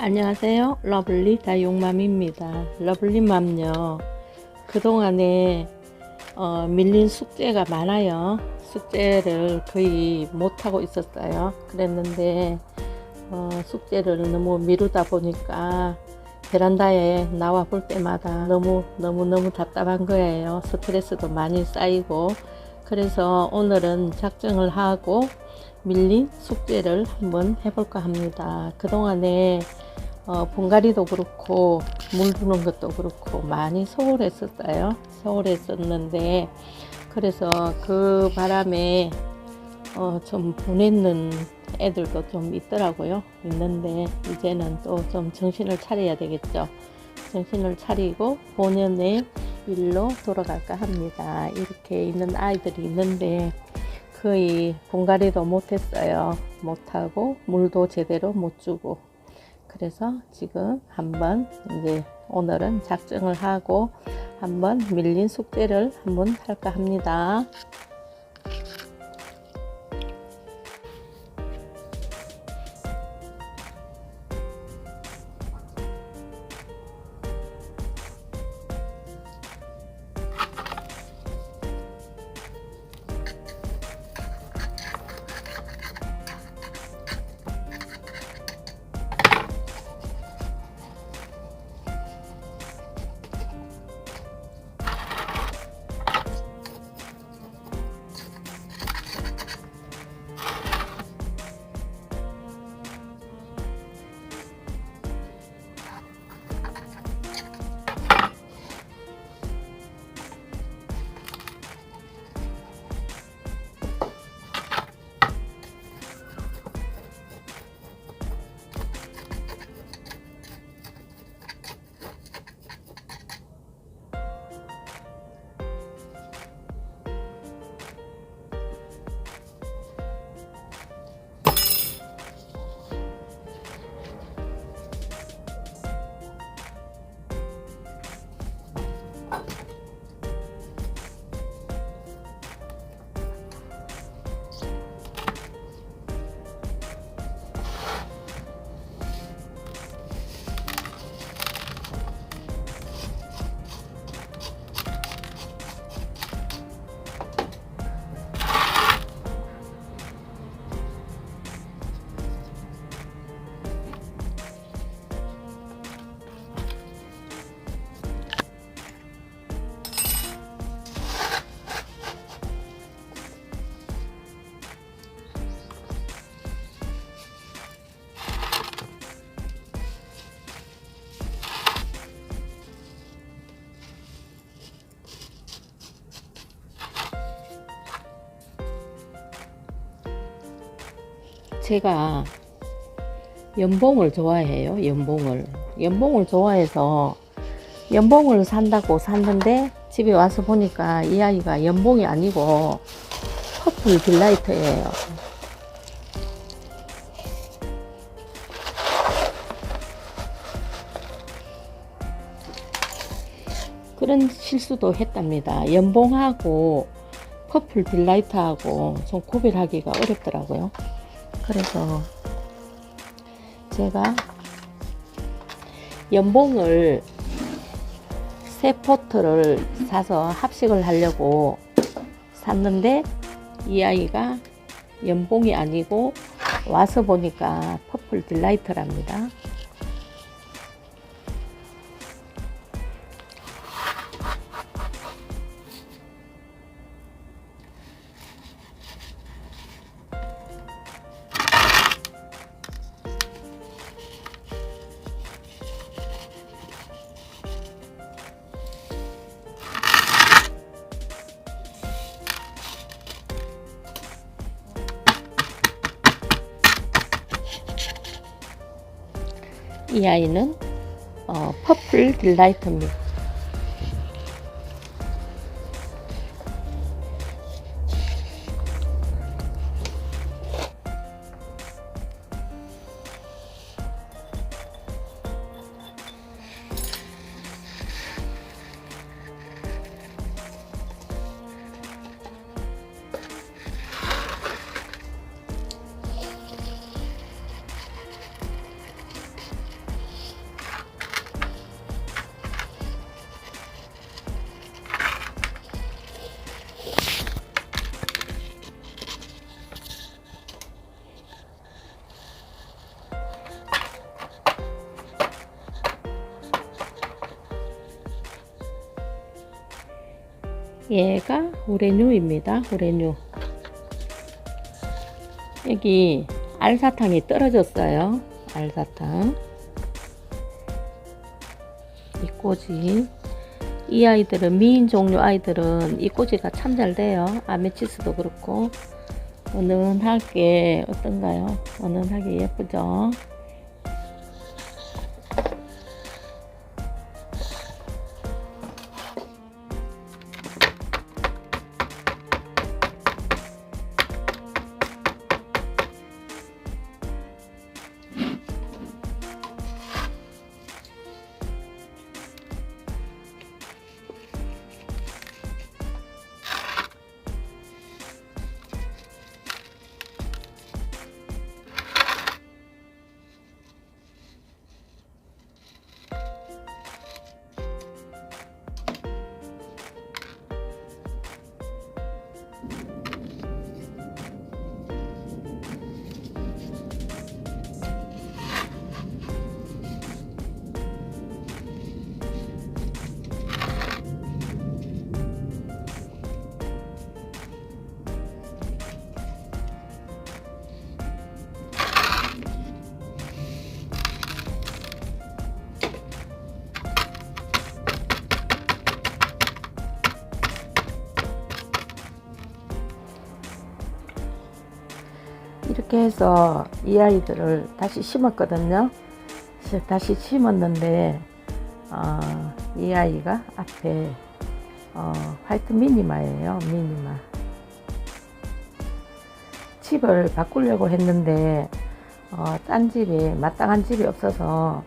안녕하세요. 러블리 다육맘입니다. 러블리맘요. 그동안에 어, 밀린 숙제가 많아요. 숙제를 거의 못하고 있었어요. 그랬는데 어, 숙제를 너무 미루다 보니까 베란다에 나와 볼 때마다 너무 너무 너무 답답한 거예요. 스트레스도 많이 쌓이고 그래서 오늘은 작정을 하고 밀린 숙제를 한번 해볼까 합니다. 그동안에 어, 분갈이도 그렇고 물 주는 것도 그렇고 많이 소홀했었어요. 소홀했었는데 그래서 그 바람에 어, 좀 보냈는 애들도 좀 있더라고요. 있는데 이제는 또 좀 정신을 차려야 되겠죠. 정신을 차리고 본연의 일로 돌아갈까 합니다. 이렇게 있는 아이들이 있는데 거의 분갈이도 못했어요. 못하고 물도 제대로 못 주고 그래서 지금 한번 이제 오늘은 작정을 하고 한번 밀린 숙제를 한번 할까 합니다. 제가 연봉을 좋아해요. 연봉을. 연봉을 좋아해서 연봉을 산다고 샀는데 집에 와서 보니까 이 아이가 연봉이 아니고 퍼플 빌라이트예요. 그런 실수도 했답니다. 연봉하고 퍼플 빌라이트하고 좀 구별하기가 어렵더라고요. 그래서 제가 연봉을 새 포트를 사서 합식을 하려고 샀는데 이 아이가 연봉이 아니고 와서 보니까 퍼플 딜라이트랍니다. 이 아이는 어, 퍼플 딜라이트입니다. 얘가 후레뉴입니다. 후레뉴. 여기 알사탕이 떨어졌어요. 알사탕. 이 꼬지. 이 아이들은 미인 종류 아이들은 이 꼬지가 참 잘 돼요. 아메치스도 그렇고 은은하게 어떤가요? 은은하게 예쁘죠? 이렇게 해서 이 아이들을 다시 심었거든요. 시- 다시 심었는데 어, 이 아이가 앞에 어, 화이트 미니마예요. 미니마. 집을 바꾸려고 했는데 어, 딴 집에 마땅한 집이 없어서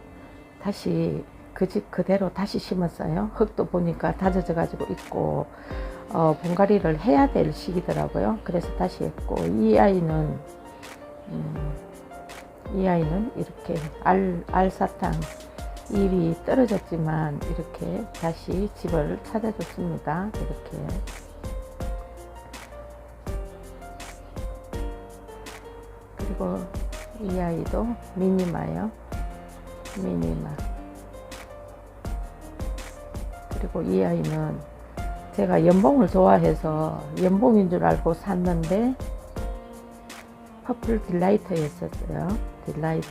다시 그 집 그대로 다시 심었어요. 흙도 보니까 다져져 가지고 있고 어, 분갈이를 해야 될 시기더라고요. 그래서 다시 했고 이 아이는 음, 이 아이는 이렇게 알, 알사탕 잎이 떨어졌지만 이렇게 다시 집을 찾아줬습니다. 이렇게 그리고 이 아이도 미니마요. 미니마 그리고 이 아이는 제가 연봉을 좋아해서 연봉인 줄 알고 샀는데 퍼플 딜라이트였었어요. 딜라이트.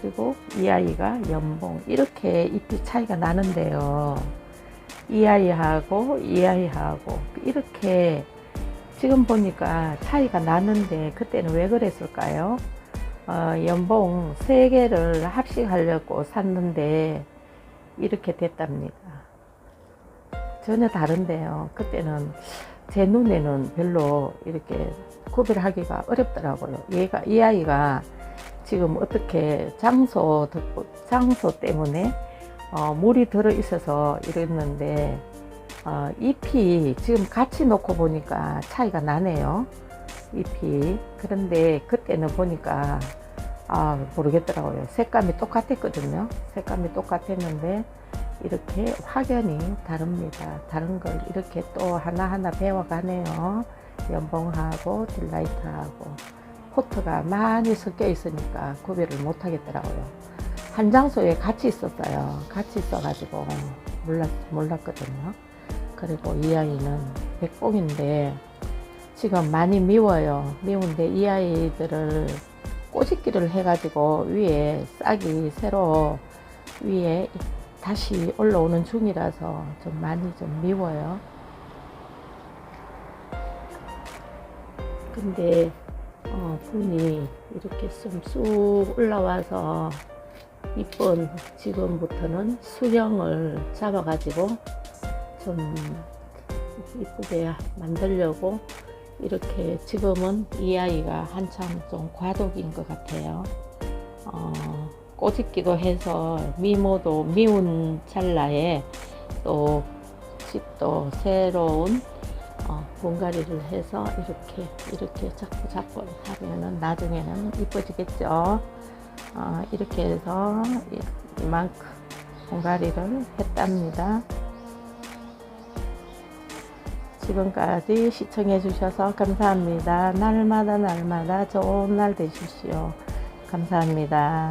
그리고 이 아이가 연봉. 이렇게 잎이 차이가 나는데요. 이 아이하고 이 아이하고 이렇게 지금 보니까 차이가 나는데 그때는 왜 그랬을까요? 어, 연봉 세 개를 합식하려고 샀는데 이렇게 됐답니다. 전혀 다른데요. 그때는 제 눈에는 별로 이렇게 구별하기가 어렵더라고요. 얘가 이 아이가 지금 어떻게 장소 덕- 장소 때문에 어, 물이 들어 있어서 이랬는데 어, 잎이 지금 같이 놓고 보니까 차이가 나네요. 잎이 그런데 그때는 보니까 아 모르겠더라고요. 색감이 똑같았거든요. 색감이 똑같았는데 이렇게 확연히 다릅니다. 다른 걸 이렇게 또 하나하나 배워가네요. 연봉하고 딜라이트하고 포트가 많이 섞여 있으니까 구별을 못 하겠더라고요. 한 장소에 같이 있었어요. 같이 있어가지고 몰랐, 몰랐거든요. 그리고 이 아이는 백봉인데 지금 많이 미워요. 미운데 이 아이들을 꼬집기를 해가지고 위에 싹이 새로 위에 다시 올라오는 중이라서 좀 많이 좀 미워요. 근데 어, 분이 이렇게 좀 쑥 올라와서 이쁜 지금부터는 수영을 잡아가지고 좀 이쁘게 만들려고 이렇게 지금은 이 아이가 한참 좀 과도기인 것 같아요. 어, 꼬집기도 해서 미모도 미운 찰나에 또 집도 새로운 어, 분갈이를 해서 이렇게 이렇게 자꾸 자꾸 하면은 나중에는 이뻐지겠죠. 어, 이렇게 해서 이- 이만큼 분갈이를 했답니다. 지금까지 시청해 주셔서 감사합니다. 날마다 날마다 좋은 날 되십시오. 감사합니다.